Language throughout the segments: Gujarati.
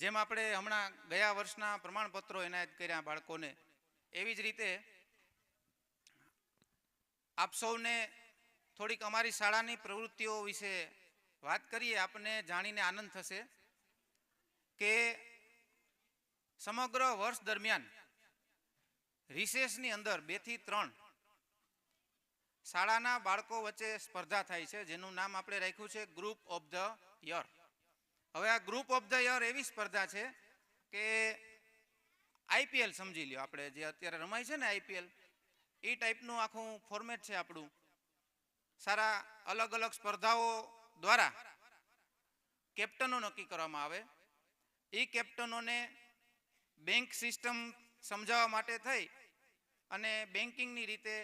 જેમ આપણે હમણાં ગયા વર્ષના પ્રમાણપત્રો એનાયત કર્યા બાળકોને, એવી જ રીતે આપ સૌને થોડીક અમારી શાળાની પ્રવૃત્તિઓ વિશે વાત કરીએ, આપને જાણીને આનંદ થશે કે સમગ્ર વર્ષ દરમિયાન રિસેસની અંદર બેથી ત્રણ શાળાના બાળકો વચ્ચે સ્પર્ધા થાય છે, જેનું નામ આપણે રાખ્યું છે ગ્રુપ ઓફ ધ યર. હવે આ ગ્રુપ ઓફ ધ યર એવી સ્પર્ધા છે કે આઈપીએલ સમજી લ્યો આપણે, જે અત્યારે રમાય છે ને આઈપીએલ એ ટાઈપનું આખું ફોર્મેટ છે આપણું. સારા અલગ અલગ સ્પર્ધાઓ દ્વારા કેપ્ટનો નક્કી કરવામાં આવે. એ કેપ્ટનોને બેંક સિસ્ટમ સમજાવવા માટે થઈ અને બેન્કિંગની રીતે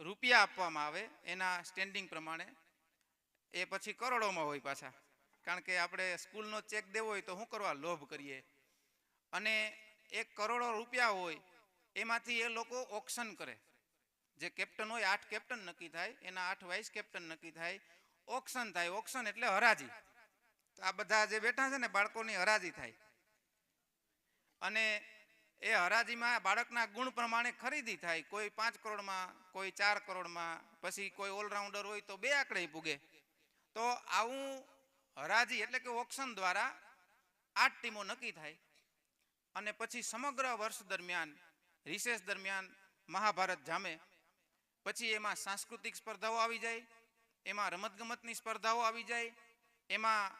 રૂપિયા આપવામાં આવે એના સ્ટેન્ડિંગ પ્રમાણે. એ પછી કરોડોમાં હોય પાછા. કારણ કે આપણે સ્કૂલનો ચેક દેવો હોય તો શું કરવા લોભ કરીએ? અને એક કરોડો રૂપિયા હોય, એમાંથી એ લોકો ઓક્શન કરે. જે કેપ્ટન હોય, આઠ કેપ્ટન નક્કી થાય, એના આઠ વાઇસ કેપ્ટન નક્કી થાય. ઓક્શન થાય ઓક્શન એટલે હરાજી. તો આ બધા જે બેઠા છે ને, બાળકોની હરાજી થાય. અને એ હરાજીમાં બાળકના ગુણ પ્રમાણે ખરીદી થાય. કોઈ પાંચ કરોડમાં, કોઈ ચાર કરોડમાં, પછી કોઈ ઓલરાઉન્ડર હોય તો બે આંકડે પૂગે. તો આવું હરાજી એટલે કે ઓક્શન દ્વારા આઠ ટીમો નક્કી થાય. અને પછી સમગ્ર વર્ષ દરમિયાન, રિસેસ દરમિયાન મહાભારત જામે. પછી એમાં સાંસ્કૃતિક સ્પર્ધાઓ આવી જાય, એમાં રમતગમતની સ્પર્ધાઓ આવી જાય, એમાં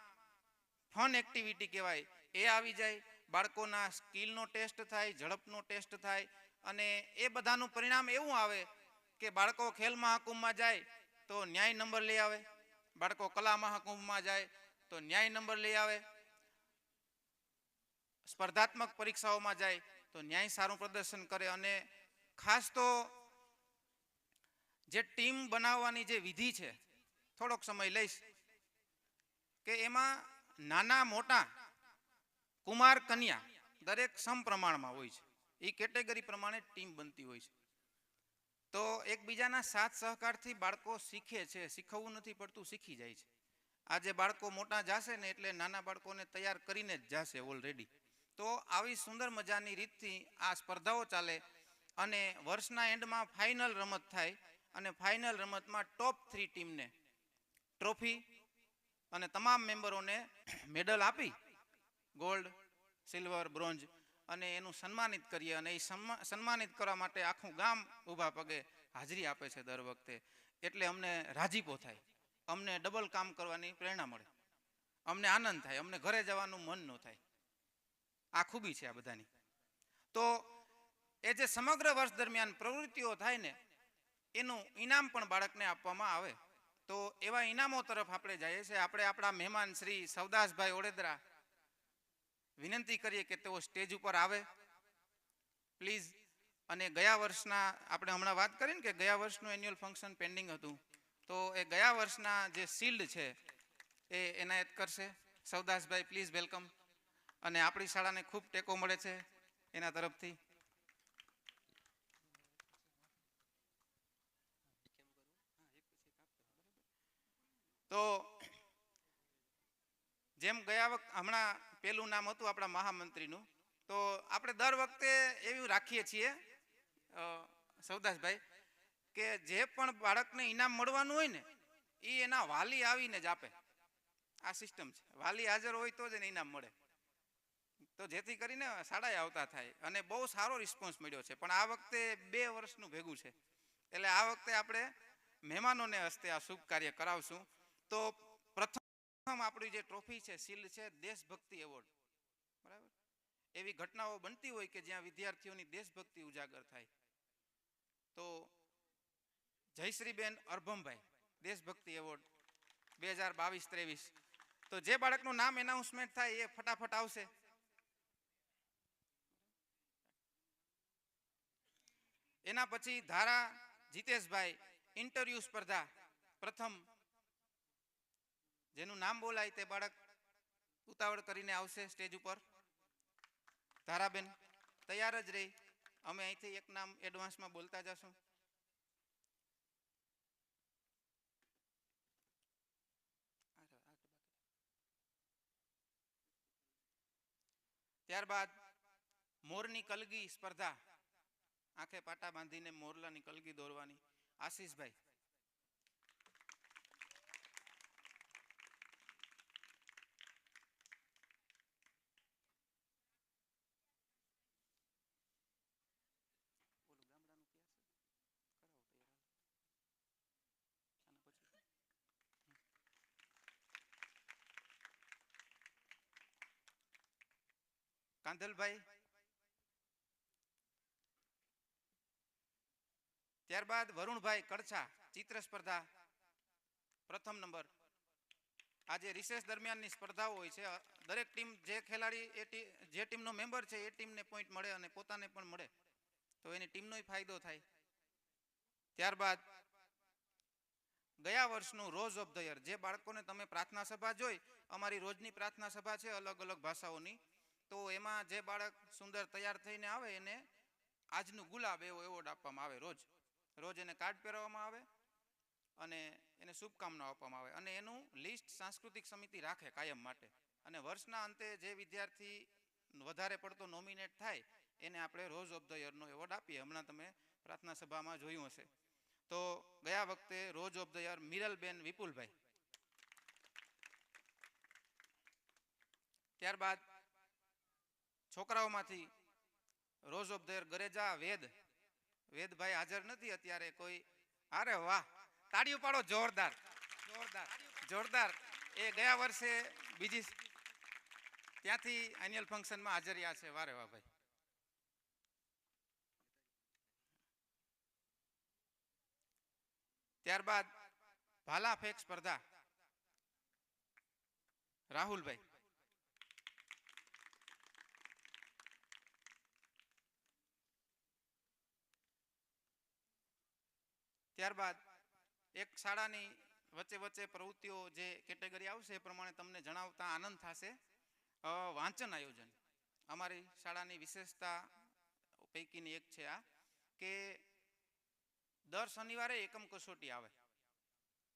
ફન એક્ટિવિટી કહેવાય એ આવી જાય. બાળકોના સ્કિલનો ટેસ્ટ થાય, ઝડપનો ટેસ્ટ થાય અને એ બધાનું પરિણામ એવું આવે કે બાળકો ખેલ મહાકુંભમાં જાય તો ન્યાય નંબર લઈ આવે. બાળકો કલા મહાકુંભમાં જાય તો ન્યાય નંબર લઈ આવે. સ્પર્ધાત્મક પરીક્ષાઓમાં જાય તો ન્યાય સારું પ્રદર્શન કરે અને ખાસ તો જે ટીમ બનાવવાની જે વિધિ છે, થોડોક સમય લઈશ, કે એમાં નાના મોટા કુમાર કન્યા દરેક સમપ્રમાણમાં હોય છે. એ કેટેગરી પ્રમાણે ટીમ બનતી હોય છે. તો એકબીજાના સાથ સહકારથી બાળકો શીખે છે, શીખવવું નથી પડતું, શીખી જાય છે. આજે બાળકો મોટા જાશે ને એટલે નાના બાળકોને તૈયાર કરીને જ જાશે ઓલરેડી તો આવી સુંદર મજાની રીતથી આ સ્પર્ધાઓ ચાલે અને વર્ષના એન્ડમાં ફાઇનલ રમત થાય અને ફાઇનલ રમતમાં ટોપ થ્રી ટીમને ટ્રોફી અને તમામ મેમ્બરોને મેડલ આપી ગોલ્ડ સિલ્વર બ્રોન્ઝ અને એનું સન્માનિત કરીએ અને એ સન્મા- સન્માનિત કરવા માટે આખું ગામ ઊભા પગે હાજરી આપે છે દર વખતે. એટલે અમને રાજીપો થાય. અમને ડબલ કામ કરવાની પ્રેરણા મળે. અમને આનંદ થાય, અમને ઘરે જવાનું મન ન થાય. આ ખૂબી છે આ બધાની. તો એ જે સમગ્ર વર્ષ દરમિયાન પ્રવૃત્તિઓ થાય ને, એનું ઇનામ પણ બાળકને આપવામાં આવે. તો એવા ઇનામો તરફ આપણે જઈએ છીએ. આપણે આપણા મહેમાન શ્રી સવદાસભાઈ ઓડેદરા વિનંતી કરીએ કે તેઓ સ્ટેજ ઉપર આવે. પ્લીઝ, અને ગયા વર્ષના આપણે હમણાં વાત કરી ને કે ગયા વર્ષનું એન્યુઅલ ફંક્શન પેન્ડિંગ હતું. તો એ ગયા વર્ષના જે શિલ્ડ છે એ એનાયત કરશે. સવદાસભાઈ પ્લીઝ વેલકમ અને આપણી શાળાને ખૂબ ટેકો મળે છે એના તરફથી. તો જેમ ગયા વખત હમણાં પેલું નામ હતું આપણા મહામંત્રીનું તો આપણે દર વખતે એવું રાખીએ છીએ અ, સવદાસભાઈ કે જે પણ બાળકને ઇનામ મળવાનું હોય ને એ એના વાલી આવીને જ આપે. આ સિસ્ટમ છે. વાલી હાજર હોય તો જ એને ઇનામ મળે. તો જેથી કરીને શાળાએ આવતા થાય. અને બહુ સારો રિસ્પોન્સ મળ્યો છે. પણ આ વખતે બે વર્ષનું ભેગું છે. એટલે આ વખતે આપણે મહેમાનોને હસ્તે આ શુભ કાર્ય કરાવશું. તો પ્રથમ આપણી જે ટ્રોફી છે, શીલ્ડ છે, દેશભક્તિ એવોર્ડ. બરાબર? એવી ઘટનાઓ બનતી હોય કે જ્યાં વિદ્યાર્થીઓની દેશભક્તિ ઉજાગર થાય. તો જયશ્રીબેન અર્ભમભાઈ, દેશભક્તિ એવોર્ડ, બે હજાર બાવીસ ત્રેવીસ. તો જે બાળકનું નામ એનાઉન્સમેન્ટ થાય એ ફટાફટ આવશે. એના પછી ધારા, જીતેશભાઈ ઇન્ટરવ્યુ સ્પર્ધા, પ્રથમ. જેનું નામ બોલાય તે બાળક ઉતાવળ કરીને આવશે સ્ટેજ ઉપર. ધારાબેન, તૈયાર જ રહી. અમે અહીંથી એક નામ એડવાન્સમાં બોલતા જશું. ત્યારબાદ મોરની કલગી સ્પર્ધા. આંખે પાટા બાંધીને મોરલાની કલગી દોરવાની. આશીષભાઈ ઓલું ગામડાનું ક્યાં છે? કરાવો તૈયાર હાલો. આના પછી કાંધલભાઈ. ત્યારબાદ વરુણભાઈ કડછા, ચિત્ર સ્પર્ધા, પ્રથમ નંબર. આજે રિસેસ દરમિયાનની સ્પર્ધાઓ હોય છે. દરેક ટીમ જે ખેલાડી, એ જે ટીમનો મેમ્બર છે, એ ટીમને પોઈન્ટ મળે અને પોતાને પણ મળે. તો એની ટીમનોય ફાયદો થાય. ત્યારબાદ ગયા વર્ષનું રોઝ ઓફ ધ યર જે બાળકોને તમે પ્રાર્થના સભા જોઈ, અમારી રોજની પ્રાર્થના સભા છે અલગ અલગ ભાષાઓની. તો એમાં જે બાળક સુંદર તૈયાર થઈને આવે એને આજનું ગુલાબ એવો એવોર્ડ આપવામાં આવે રોજ. રોજ એને કાર્ડ પહેરવામાં આવે અને એને શુભકામનાઓ આપવામાં આવે અને એનું લિસ્ટ સાંસ્કૃતિક સમિતિ રાખે કાયમ માટે. અને વર્ષના અંતે જે વિદ્યાર્થી વધારે પડતો નોમિનેટ થાય, એને આપણે રોઝ ઓફ ધ યરનો એવોર્ડ આપીએ. હમણાં તમે પ્રાર્થના સભામાં જોયું હશે. તો ગયા વખતે rose of the year Miralben Vipulbhai. ત્યારબાદ છોકરાઓમાંથી rose of the Gareja, Ved. Vedbhai હાજર નથી અત્યારે કોઈ. અરે વાહ તાળી પાડો, જોરદાર. જોરદાર. જોરદાર. એ ગયા વર્ષે બીજી ત્યાંથી એન્યુઅલ ફંક્શનમાં હાજર રહ્યા છે. વારે વાહ ભાઈ. ત્યારબાદ ભાલા ફેંક સ્પર્ધા. રાહુલભાઈ. ત્યારબાદ એક શાળાની વચ્ચે વચ્ચે પ્રવૃત્તિઓ જે કેટેગરી આવશે એ પ્રમાણે તમને જણાવતા આનંદ થશે. વાંચન આયોજન. અમારી શાળાની વિશેષતા પૈકીની એક છે આ, કે દર શનિવારે એકમ કસોટી આવે.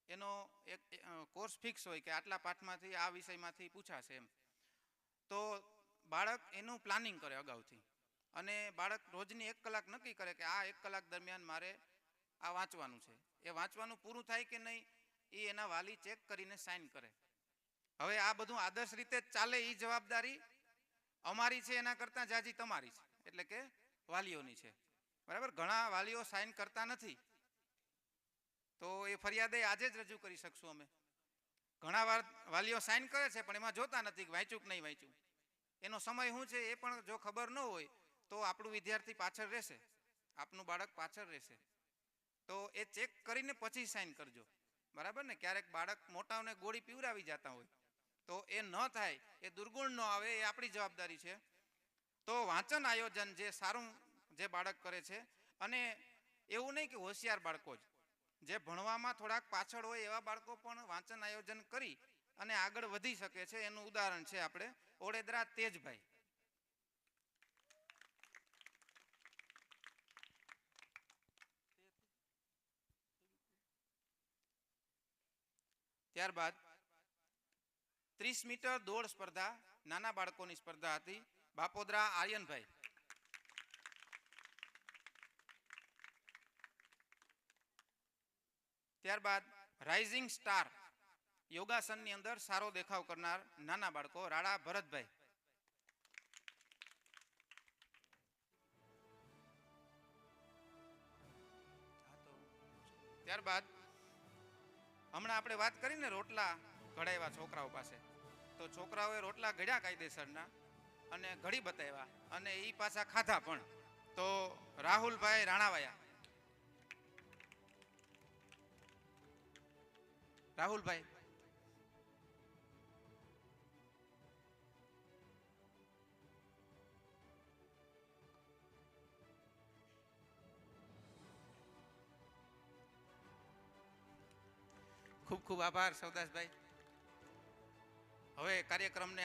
એનો એક કોર્સ ફિક્સ હોય કે આટલા પાઠમાંથી આ વિષયમાંથી પૂછાશે એમ. તો બાળક એનું પ્લાનિંગ કરે અગાઉથી. અને બાળક રોજની એક કલાક નક્કી કરે કે આ એક કલાક દરમિયાન મારે આ વાંચવાનું છે. એ વાંચવાનું પૂરું થાય કે નહીં, એ એના વાલી ચેક કરીને સાઇન કરે. હવે આ બધું આદર્શ રીતે ચાલે એ જવાબદારી અમારી છે, એના કરતાં જાજી તમારી છે. એટલે કે વાલીઓની છે. બરાબર? ઘણા વાલીઓ સાઇન કરતા નથી. તો એ ફરિયાદે આજે જ રજૂ કરી શકશું અમે. ઘણા વાર વાલીઓ સાઇન કરે છે, પણ એમાં જોતા નથી વાંચ્યું કે નહીં વાંચ્યું. એનો સમય શું છે એ પણ જો ખબર ન હોય, તો આપણું વિદ્યાર્થી પાછળ રહેશે. આપનું બાળક પાછળ રહેશે. તો એ ચેક કરીને પછી સાઇન કરજો. બરાબર ને? ક્યારેક બાળક મોટાઓને ગોળી પીવડાવી જતા હોય. તો એ ન થાય, એ દુર્ગુણ ન આવે, એ આપણી જવાબદારી છે. તો વાંચન આયોજન જે સારું જે બાળક કરે છે, અને એવું નહીં કે હોશિયાર બાળકો જ. જે ભણવામાં થોડાક પાછળ હોય એવા બાળકો પણ વાંચન આયોજન કરી અને આગળ વધી શકે છે. એનું ઉદાહરણ છે આપણે ઓળેદરા તેજભાઈ. ત્યારબાદ ત્રીસ મીટર દોડ સ્પર્ધા નાના બાળકોની સ્પર્ધા હતી. બાપોદરા આર્યનભાઈ. ત્યારબાદ રાઇઝિંગ સ્ટાર યોગાસનની અંદર સારો દેખાવ કરનાર નાના બાળકો રાણા ભરતભાઈ. ત્યારબાદ હમણાં આપણે વાત કરીને રોટલા ઘડાવ્યા છોકરાઓ પાસે. તો છોકરાઓએ રોટલા ઘડ્યા કાયદેસરના અને ઘડી બતાવ્યા અને એ પાછા ખાધા પણ. તો રાહુલભાઈ રાણાવાયા. રાહુલભાઈ ખૂબ આભાર સૌદાસભાઈ. હવે કાર્યક્રમને